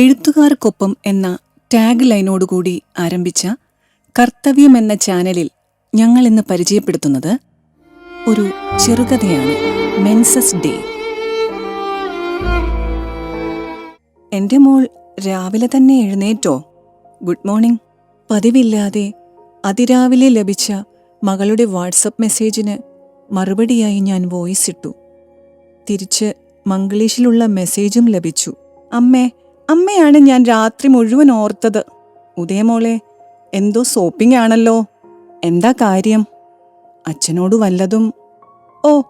എഴുത്തുകാർക്കൊപ്പം എന്ന ടാഗ് ലൈനോടുകൂടി ആരംഭിച്ച കർത്തവ്യം എന്ന ചാനലിൽ ഞങ്ങൾ ഇന്ന് പരിചയപ്പെടുത്തുന്നത് ഒരു ചെറുകഥയാണ് മെൻസസ് ഡേ എന്റെ മോൾ രാവിലെ തന്നെ എഴുന്നേറ്റോ? ഗുഡ് മോർണിംഗ് പതിവില്ലാതെ അതിരാവിലെ ലഭിച്ച മകളുടെ വാട്സപ്പ് മെസ്സേജിന് മറുപടിയായി ഞാൻ വോയിസ് ഇട്ടു. തിരിച്ച് മംഗ്ലീഷിലുള്ള മെസ്സേജും ലഭിച്ചു. അമ്മേ അമ്മയാണ് ഞാൻ രാത്രി മുഴുവൻ ഓർത്തത്. ഉദയമോളെ എന്തോ സോപ്പിംഗ് ആണല്ലോ. എന്താ കാര്യം? അച്ഛനോട് വല്ലതും? ഓ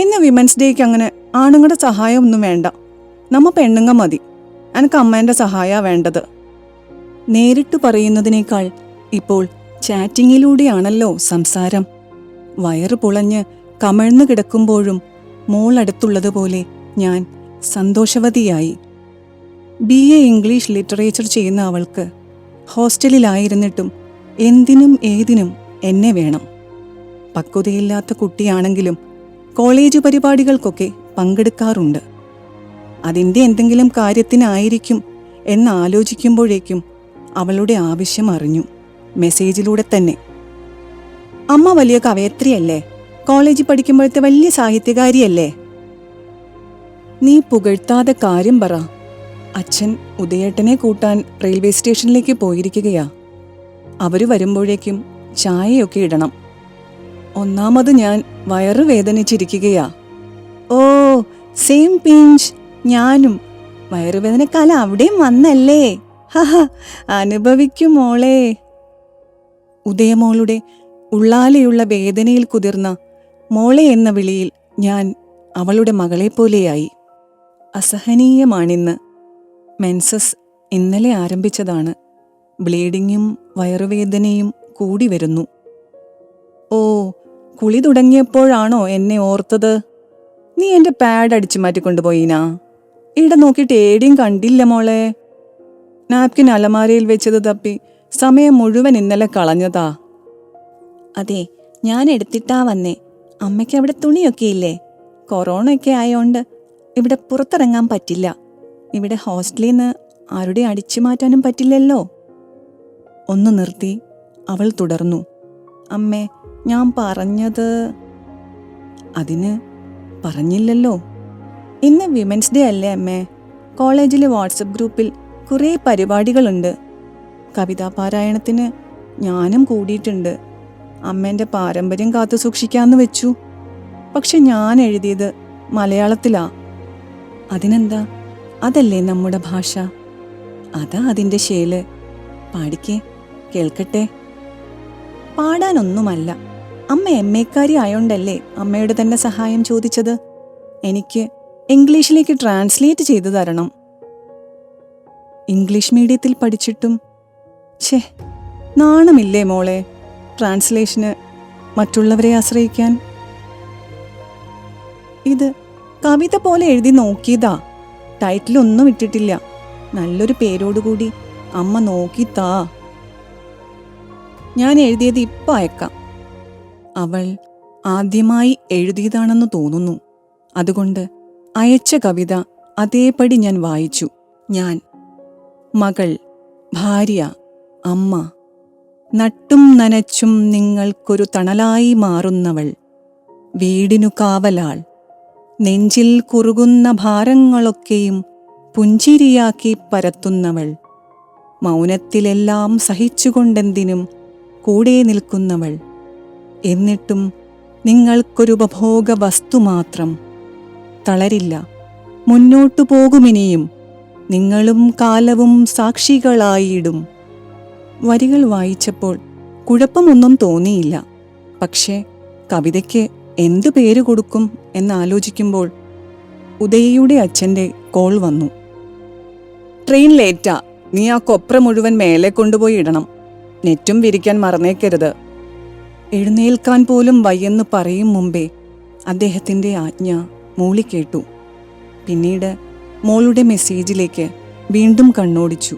ഇന്ന് വിമൻസ് ഡേക്ക് അങ്ങനെ ആണുങ്ങളുടെ സഹായം ഒന്നും വേണ്ട. നമ്മ പെണ്ണുങ്ങ മതി. എനക്ക് അമ്മേന്റെ സഹായ വേണ്ടത്. നേരിട്ട് പറയുന്നതിനേക്കാൾ ഇപ്പോൾ ചാറ്റിങ്ങിലൂടെയാണല്ലോ സംസാരം. വയറ് പുളഞ്ഞ് കമഴ്ന്നു കിടക്കുമ്പോഴും മോളടുത്തുള്ളതുപോലെ ഞാൻ സന്തോഷവതിയായി. ബി എ ഇംഗ്ലീഷ് ലിറ്ററേച്ചർ ചെയ്യുന്ന അവൾക്ക് ഹോസ്റ്റലിലായിരുന്നിട്ടും എന്തിനും ഏതിനും എന്നെ വേണം. പക്വതയില്ലാത്ത കുട്ടിയാണെങ്കിലും കോളേജ് പരിപാടികൾക്കൊക്കെ പങ്കെടുക്കാറുണ്ട്. അതിന്റെ എന്തെങ്കിലും കാര്യത്തിനായിരിക്കും എന്നാലോചിക്കുമ്പോഴേക്കും അവളുടെ ആവശ്യം അറിഞ്ഞു. മെസ്സേജിലൂടെ തന്നെ. അമ്മ വലിയ കവയത്രിയല്ലേ? കോളേജിൽ പഠിക്കുമ്പോഴത്തെ വലിയ സാഹിത്യകാരിയല്ലേ? നീ പുകഴ്ത്താതെ കാര്യം പറ. അച്ഛൻ ഉദയേട്ടനെ കൂട്ടാൻ റെയിൽവേ സ്റ്റേഷനിലേക്ക് പോയിരിക്കുകയാ. അവർ വരുമ്പോഴേക്കും ചായയൊക്കെ ഇടണം. ഒന്നാമത് ഞാൻ വയറു വേദനിച്ചിരിക്കുകയാ. ഓ സെയിം പിഞ്ച് ഞാനും. വയറുവേദനക്കാലം അവിടെയും വന്നല്ലേ? ഹഹ അനുഭവിക്കും മോളെ. ഉദയമോളുടെ ഉള്ളാലെയുള്ള വേദനയിൽ കുതിർന്ന മോളെ എന്ന വിളിയിൽ ഞാൻ അവളുടെ മകളെപ്പോലെയായി. അസഹനീയമാണിന്ന്. മെൻസസ് ഇന്നലെ ആരംഭിച്ചതാണ്. ബ്ലീഡിങ്ങും വയറുവേദനയും കൂടി വരുന്നു. ഓ കുളി തുടങ്ങിയപ്പോഴാണോ എന്നെ ഓർത്തത്? നീ എന്റെ പാഡ് അടിച്ചു മാറ്റിക്കൊണ്ടുപോയിനാ ഇവിടെ നോക്കിയിട്ട് ഏടിയും കണ്ടില്ല മോളെ. നാപ്കിൻ അലമാരയിൽ വെച്ചത് തപ്പി സമയം മുഴുവൻ ഇന്നലെ കളഞ്ഞതാ. അതെ ഞാൻ എടുത്തിട്ടാ വന്നേ. അമ്മയ്ക്ക് അവിടെ തുണിയൊക്കെ ഇല്ലേ? കൊറോണ ഒക്കെ ആയോണ്ട് ഇവിടെ പുറത്തിറങ്ങാൻ പറ്റില്ല. ഇവിടെ ഹോസ്റ്റലിൽ നിന്ന് ആരുടെ അടിച്ചു മാറ്റാനും പറ്റില്ലല്ലോ. ഒന്ന് നിർത്തി അവൾ തുടർന്നു. അമ്മേ ഞാൻ പറഞ്ഞത് അതിന് പറഞ്ഞില്ലല്ലോ. ഇന്ന് വിമൻസ് ഡേ അല്ലേ അമ്മേ? കോളേജിലെ വാട്സപ്പ് ഗ്രൂപ്പിൽ കുറേ പരിപാടികളുണ്ട്. കവിതാ പാരായണത്തിന് ഞാനും കൂടിയിട്ടുണ്ട്. അമ്മേന്റെ പാരമ്പര്യം കാത്തു സൂക്ഷിക്കാമെന്ന് വെച്ചു. പക്ഷെ ഞാൻ എഴുതിയത് മലയാളത്തിലാ. അതിനെന്താ? അതല്ലേ നമ്മുടെ ഭാഷ? അതാ അതിന്റെ ശേൽ. പാടിക്കേ കേൾക്കട്ടെ. പാടാനൊന്നുമല്ല. അമ്മ എം എക്കാരി ആയോണ്ടല്ലേ അമ്മയുടെ തന്നെ സഹായം ചോദിച്ചത്? എനിക്ക് ഇംഗ്ലീഷിലേക്ക് ട്രാൻസ്ലേറ്റ് ചെയ്തു തരണം. ഇംഗ്ലീഷ് മീഡിയത്തിൽ പഠിച്ചിട്ടും ഛേ നാണമില്ലേ മോളെ ട്രാൻസ്ലേഷന് മറ്റുള്ളവരെ ആശ്രയിക്കാൻ? ഇത് കവിത പോലെ എഴുതി നോക്കിയതാ. ടൈറ്റിലൊന്നും ഇട്ടിട്ടില്ല. നല്ലൊരു പേരോടുകൂടി അമ്മ നോക്കി താ. ഞാൻ എഴുതിയത് ഇപ്പം അയക്കാം. അവൾ ആദ്യമായി എഴുതിയതാണെന്ന് തോന്നുന്നു. അതുകൊണ്ട് അയച്ച കവിത അതേപടി ഞാൻ വായിച്ചു. ഞാൻ മകൾ ഭാര്യ അമ്മ നട്ടും നനച്ചും നിങ്ങൾക്കൊരു തണലായി മാറുന്നവൾ വീടിനു കാവലാൾ നെഞ്ചിൽ കുറുകുന്ന ഭാരങ്ങളൊക്കെയും പുഞ്ചിരിയാക്കി പരത്തുന്നവൾ. മൗനത്തിലെല്ലാം സഹിച്ചുകൊണ്ടെന്തിനും കൂടെ നിൽക്കുന്നവൾ. എന്നിട്ടും നിങ്ങൾക്കൊരുപഭോഗ വസ്തു മാത്രം തളരില്ല. മുന്നോട്ടു പോകുമിനിയും. നിങ്ങളും കാലവും സാക്ഷികളായിടും. വരികൾ വായിച്ചപ്പോൾ കുഴപ്പമൊന്നും തോന്നിയില്ല. പക്ഷേ കവിതയ്ക്ക് എന്തു പേര് കൊടുക്കും എന്നാലോചിക്കുമ്പോൾ ഉദയയുടെ അച്ഛന്റെ കോൾ വന്നു. ട്രെയിൻ ലേറ്റാ. നീ ആ കൊപ്ര മുഴുവൻ മേലെ കൊണ്ടുപോയി ഇടണം. നെറ്റും വിരിക്കാൻ മറന്നേക്കരുത്. എഴുന്നേൽക്കാൻ പോലും വയ്യെന്ന് പറയും മുമ്പേ അദ്ദേഹത്തിന്റെ ആജ്ഞ മൂളി കേട്ടു പിന്നീട് മോളുടെ മെസ്സേജിലേക്ക് വീണ്ടും കണ്ണോടിച്ചു.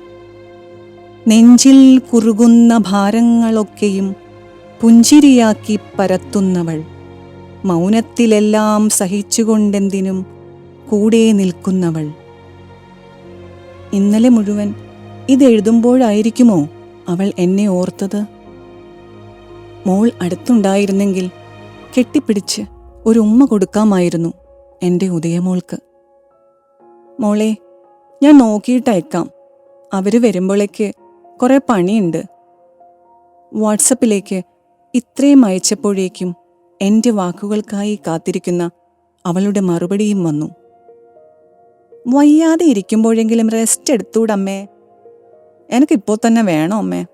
നെഞ്ചിൽ കുറുകുന്ന ഭാരങ്ങളൊക്കെയും പുഞ്ചിരിയാക്കി പരത്തുന്നവൾ മൗനത്തിലെല്ലാം സഹിച്ചുകൊണ്ടെന്തിനും കൂടെ നിൽക്കുന്നവൾ. ഇന്നലെ മുഴുവൻ ഇതെഴുതുമ്പോഴായിരിക്കുമോ അവൾ എന്നെ ഓർത്തത്? മോൾ അടുത്തുണ്ടായിരുന്നെങ്കിൽ കെട്ടിപ്പിടിച്ച് ഒരു ഉമ്മ കൊടുക്കാമായിരുന്നു എന്റെ ഉദയമോൾക്ക്. മോളെ ഞാൻ നോക്കിയിട്ടയക്കാം. അവർ വരുമ്പോഴേക്ക് കുറേ പണിയുണ്ട്. വാട്സപ്പിലേക്ക് ഇത്രയും അയച്ചപ്പോഴേക്കും എന്റെ വാക്കുകൾക്കായി കാത്തിരിക്കുന്ന അവളുടെ മറുപടിയും വന്നു. വയ്യാതെ ഇരിക്കുമ്പോഴെങ്കിലും റെസ്റ്റ് എടുത്തൂടമ്മേ എനിക്കിപ്പോൾ തന്നെ വേണം അമ്മേ?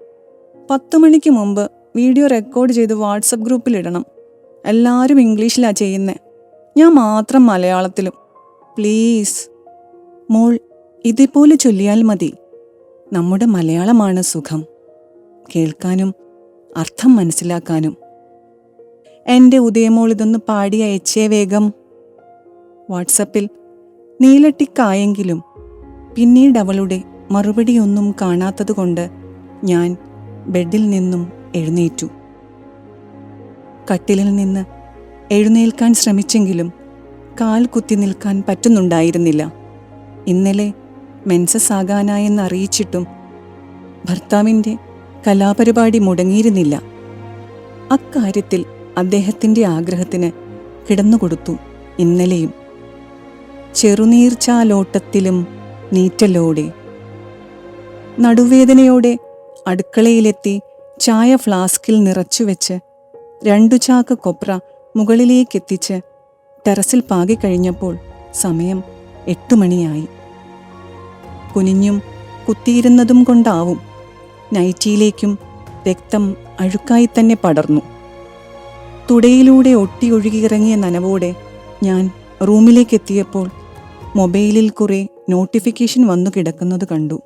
പത്ത് മണിക്ക് മുമ്പ് വീഡിയോ റെക്കോർഡ് ചെയ്ത് വാട്സപ്പ് ഗ്രൂപ്പിലിടണം എല്ലാവരും ഇംഗ്ലീഷിലാ ചെയ്യുന്നേ. ഞാൻ മാത്രം മലയാളത്തിലും. പ്ലീസ്. മോൾ ഇതേപോലെ ചൊല്ലിയാൽ മതി. നമ്മുടെ മലയാളമാണ് സുഖം. കേൾക്കാനും അർത്ഥം മനസ്സിലാക്കാനും. എന്റെ ഉദയമോൾ ഇതൊന്ന് പാടി അയച്ചേ വേഗം. വാട്സപ്പിൽ നീലട്ടിക്കായെങ്കിലും പിന്നീട് അവളുടെ മറുപടിയൊന്നും കാണാത്തതുകൊണ്ട് ഞാൻ ബെഡിൽ നിന്നും എഴുന്നേറ്റു. കട്ടിലിൽ നിന്ന് എഴുന്നേൽക്കാൻ ശ്രമിച്ചെങ്കിലും കാൽ കുത്തി നിൽക്കാൻ പറ്റുന്നുണ്ടായിരുന്നില്ല. ഇന്നലെ മെൻസസ് ആകാനായെന്ന് അറിയിച്ചിട്ടും ഭർത്താവിന്റെ കലാപരിപാടി മുടങ്ങിയിരുന്നില്ല. അക്കാര്യത്തിൽ അദ്ദേഹത്തിന്റെ ആഗ്രഹത്തിന് കിടന്നുകൊടുത്തു ഇന്നലെയും. ചെറുനീർച്ചാലോട്ടത്തിലും നീറ്റലോടെ. നടുവേദനയോടെ അടുക്കളയിലെത്തി ചായ ഫ്ലാസ്കിൽ നിറച്ചുവെച്ച് രണ്ടു ചാക്ക് കൊപ്ര മുകളിലേക്കെത്തിച്ച് ടെറസിൽ പാകിക്കഴിഞ്ഞപ്പോൾ സമയം എട്ടു മണിയായി. കുനിഞ്ഞും കുത്തിയിരുന്നതും കൊണ്ടാവും നൈറ്റിയിലേക്കും രക്തം അഴുക്കായി തന്നെ പടർന്നു. തുടയിലൂടെ ഒട്ടിയൊഴുകിയിറങ്ങിയ നനവോടെ ഞാൻ റൂമിലേക്ക് എത്തിയപ്പോൾ മൊബൈലിൽ കുറെ നോട്ടിഫിക്കേഷൻ വന്നു കിടക്കുന്നത് കണ്ടു.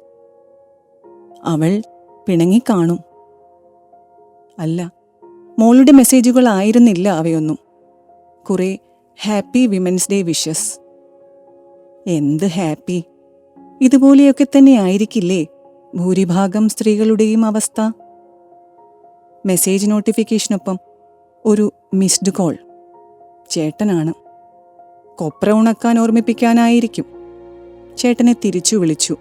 അവൾ പിണങ്ങിക്കാണും. അല്ല മോളുടെ മെസ്സേജുകൾ ആയിരുന്നില്ല അവയൊന്നും. കുറെ ഹാപ്പി വിമൻസ് ഡേ വിഷസ്. എന്ത് ഹാപ്പി. ഇതുപോലെയൊക്കെ തന്നെ ആയിരിക്കില്ലേ ഭൂരിഭാഗം സ്ത്രീകളുടെയും അവസ്ഥ? മെസ്സേജ് നോട്ടിഫിക്കേഷനൊപ്പം ഒരു മിസ്ഡ് കോൾ. ചേട്ടനാണ്. കൊപ്ര ഉണക്കാൻ ഓർമ്മിപ്പിക്കാനായിരിക്കും. ചേട്ടനെ തിരിച്ചു വിളിച്ചു.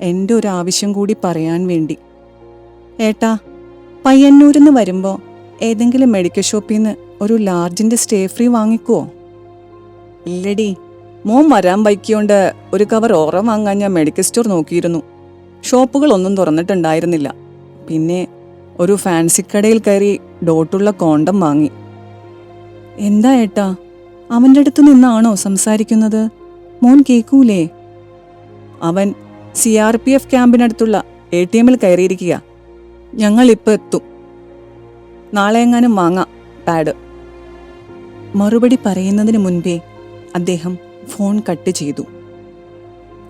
എന്റെ ഒരു ആവശ്യം കൂടി പറയാൻ വേണ്ടി. ഏട്ടാ പയ്യന്നൂരിന്ന് വരുമ്പോൾ ഏതെങ്കിലും മെഡിക്കൽ ഷോപ്പിൽ നിന്ന് ഒരു ലാർജിന്റെ സ്റ്റേ ഫ്രീ വാങ്ങിക്കുവോ ഇല്ലടി മോൻ വരാൻ ബൈക്കിയോണ്ട് ഒരു കവർ ഓറ വാങ്ങാൻ ഞാൻ മെഡിക്കൽ സ്റ്റോർ നോക്കിയിരുന്നു. ഷോപ്പുകളൊന്നും തുറന്നിട്ടുണ്ടായിരുന്നില്ല. പിന്നെ ഒരു ഫാൻസി കടയിൽ കയറി ഡോട്ടുള്ള കോണ്ടം വാങ്ങി. എന്താ ഏട്ടാ? അവന്റെ അടുത്ത് നിന്നാണോ സംസാരിക്കുന്നത്? മോൻ കേൾക്കൂലേ അവൻ സി ആർ പി എഫ് ക്യാമ്പിനടുത്തുള്ള എ ടി എമ്മിൽ കയറിയിരിക്കുക. ഞങ്ങളിപ്പോൾ എത്തും. നാളെ എങ്ങാനും വാങ്ങാം പാഡ്. മറുപടി പറയുന്നതിന് മുൻപേ അദ്ദേഹം ഫോൺ കട്ട് ചെയ്തു.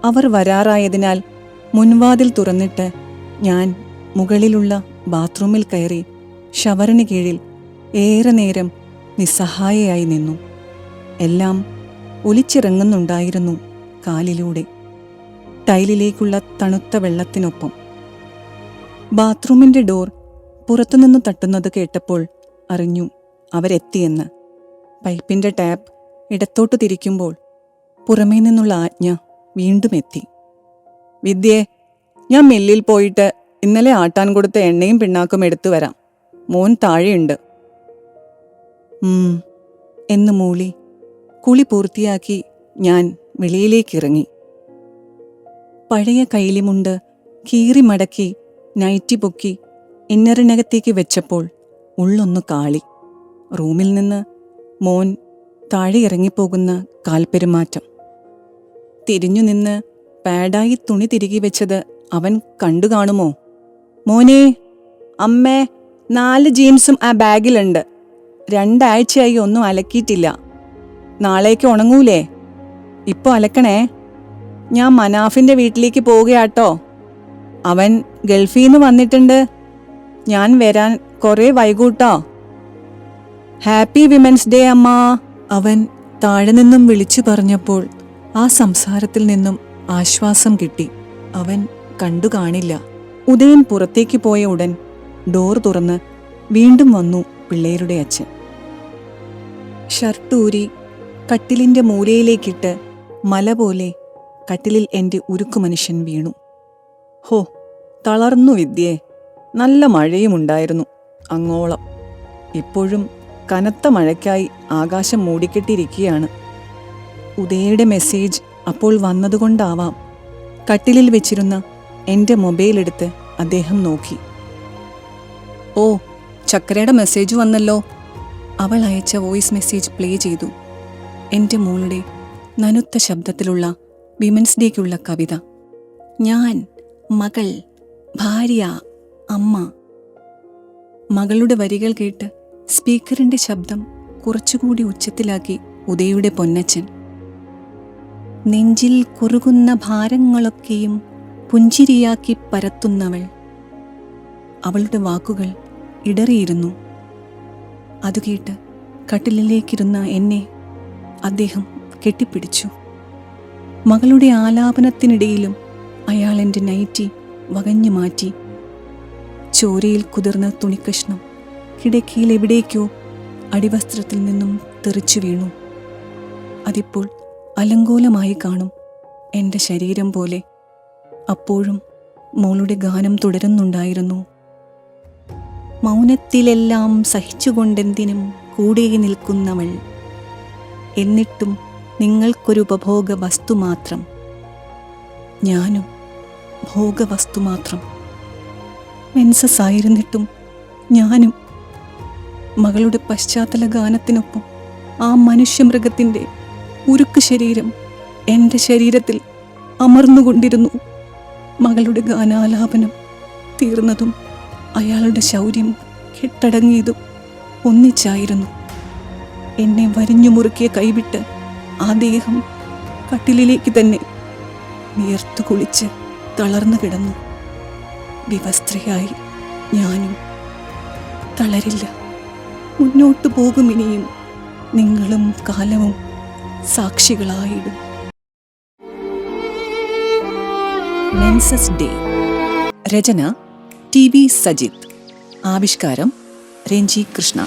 അവർ വരാറായതിനാൽ മുൻവാതിൽ തുറന്നിട്ട് ഞാൻ മുകളിലുള്ള ബാത്റൂമിൽ കയറി ഷവറിന് കീഴിൽ ഏറെ നേരം നിസ്സഹായയായി നിന്നു. എല്ലാം ഒലിച്ചിറങ്ങുന്നുണ്ടായിരുന്നു കാലിലൂടെ. ടൈലിലേക്കുള്ള തണുത്ത വെള്ളത്തിനൊപ്പം. ബാത്റൂമിന്റെ ഡോർ പുറത്തുനിന്ന് തട്ടുന്നത് കേട്ടപ്പോൾ അറിഞ്ഞു അവരെത്തിയെന്ന്. പൈപ്പിന്റെ ടാപ്പ് ഇടത്തോട്ട് തിരിക്കുമ്പോൾ പുറമേ നിന്നുള്ള ആജ്ഞ വീണ്ടും എത്തി. വിദ്യേ ഞാൻ മില്ലിൽ പോയിട്ട് ഇന്നലെ ആട്ടാൻ കൊടുത്ത എണ്ണയും പിണ്ണാക്കും എടുത്തു വരാം. മോൻ താഴെയുണ്ട്. എന്ന് മൂളി കുളി പൂർത്തിയാക്കി ഞാൻ വെളിയിലേക്കിറങ്ങി. പഴയ കൈലിമുണ്ട് കീറി മടക്കി നൈറ്റി പൊക്കി ഇന്നറിനകത്തേക്ക് വെച്ചപ്പോൾ ഉള്ളൊന്ന് കാളി. റൂമിൽ നിന്ന് മോൻ താഴെ ഇറങ്ങിപ്പോകുന്ന കാൽപ്പെരുമാറ്റം തിരിഞ്ഞു നിന്ന് പാഡായി തുണി തിരികെ വെച്ചത് അവൻ കണ്ടു കാണുമോ? മോനെ അമ്മേ നാല് ജീൻസും ആ ബാഗിലുണ്ട്. രണ്ടാഴ്ചയായി ഒന്നും അലക്കിയിട്ടില്ല. നാളേക്ക് ഉണങ്ങൂലേ? ഇപ്പോൾ അലക്കണേ? ഞാൻ മനാഫിന്റെ വീട്ടിലേക്ക് പോവുകയാട്ടോ. അവൻ ഗൾഫിൽ നിന്ന് വന്നിട്ടുണ്ട്. ഞാൻ വരാൻ കുറേ വൈകൂട്ടോ. ഹാപ്പി വിമൻസ് ഡേ അമ്മ. അവൻ താഴെ നിന്നും വിളിച്ചു പറഞ്ഞപ്പോൾ ആ സംസാരത്തിൽ നിന്നും ആശ്വാസം കിട്ടി. അവൻ കണ്ടു കാണില്ല. ഉദയൻ പുറത്തേക്ക് പോയ ഉടൻ ഡോർ തുറന്ന് വീണ്ടും വന്നു പിള്ളേരുടെ അച്ഛൻ. ഷർട്ടൂരി കട്ടിലിന്റെ മൂലയിലേക്കിട്ട് മല പോലെ കട്ടിലിൽ എന്റെ ഉരുക്കു മനുഷ്യൻ വീണു. ഹോ തളർന്നു വിദ്യേ നല്ല മഴയും ഉണ്ടായിരുന്നു അങ്ങോളം. ഇപ്പോഴും കനത്ത മഴയ്ക്കായി ആകാശം മൂടിക്കെട്ടിരിക്കുകയാണ്. ഉദയയുടെ മെസ്സേജ് അപ്പോൾ വന്നതുകൊണ്ടാവാം. കട്ടിലിൽ വെച്ചിരുന്ന എന്റെ മൊബൈൽ എടുത്ത് അദ്ദേഹം നോക്കി. ഓ ചക്കരയുടെ മെസ്സേജ് വന്നല്ലോ. അവൾ അയച്ച വോയിസ് മെസ്സേജ് പ്ലേ ചെയ്തു. എന്റെ മോളുടെ നനുത്ത ശബ്ദത്തിലുള്ള വിമൻസ് ഡേക്കുള്ള കവിത. ഞാൻ മകൾ ഭാര്യ അമ്മ. മകളുടെ വരികൾ കേട്ട് സ്പീക്കറിന്റെ ശബ്ദം കുറച്ചുകൂടി ഉച്ചത്തിലാക്കി ഉദയുടെ പൊന്നച്ചൻ നെഞ്ചിൽ കുറുകുന്ന ഭാരങ്ങളൊക്കെയും പുഞ്ചിരിയാക്കി പരത്തുന്നവൾ. അവളുടെ വാക്കുകൾ ഇടറിയിരുന്നു. അത് കേട്ട് കട്ടിലിലേക്കിരുന്ന എന്നെ അദ്ദേഹം കെട്ടിപ്പിടിച്ചു. മകളുടെ ആലാപനത്തിനിടയിലും അയാൾ എന്റെ നൈറ്റി വകഞ്ഞു മാറ്റി. ചോരയിൽ കുതിർന്ന തുണിക്കഷ്ണം കിടക്കയിൽ എവിടേക്കോ അടിവസ്ത്രത്തിൽ നിന്നും തെറിച്ചു വീണു. അതിപ്പോൾ അലങ്കോലമായി കാണും എന്റെ ശരീരം പോലെ. അപ്പോഴും മോളുടെ ഗാനം തുടരുന്നുണ്ടായിരുന്നു. മൗനത്തിലെല്ലാം സഹിച്ചുകൊണ്ടെന്തിനും കൂടെ നിൽക്കുന്നവൾ. എന്നിട്ടും നിങ്ങൾക്കൊരു ഉപഭോഗ വസ്തു മാത്രം. ഞാനും ഭോഗവസ്തു മാത്രം. മെൻസസ് ആയിരുന്നിട്ടും ഞാനും മകളുടെ പശ്ചാത്തല ഗാനത്തിനൊപ്പം ആ മനുഷ്യമൃഗത്തിന്റെ ഉരുക്ക് ശരീരം എന്റെ ശരീരത്തിൽ അമർന്നുകൊണ്ടിരുന്നു. മകളുടെ ഗാനാലാപനം തീർന്നതും അയാളുടെ ശൗര്യം കെട്ടടങ്ങിയതും ഒന്നിച്ചായിരുന്നു. എന്നെ വരിഞ്ഞു മുറുക്കിയ കൈവിട്ട് ആ ദേഹം കട്ടിലിലേക്ക് തന്നെ വിയർത്തു കുളിച്ച് തളർന്നു കിടന്നു. വിവസ്ത്രയായി ഞാനും. തളരില്ല. മുന്നോട്ടു പോകും ഇനിയും. നിങ്ങളും കാലവും സാക്ഷികളായിടും. ഡേ രചന ടി വി സജിത്. ആവിഷ്കാരം രഞ്ജി കൃഷ്ണ.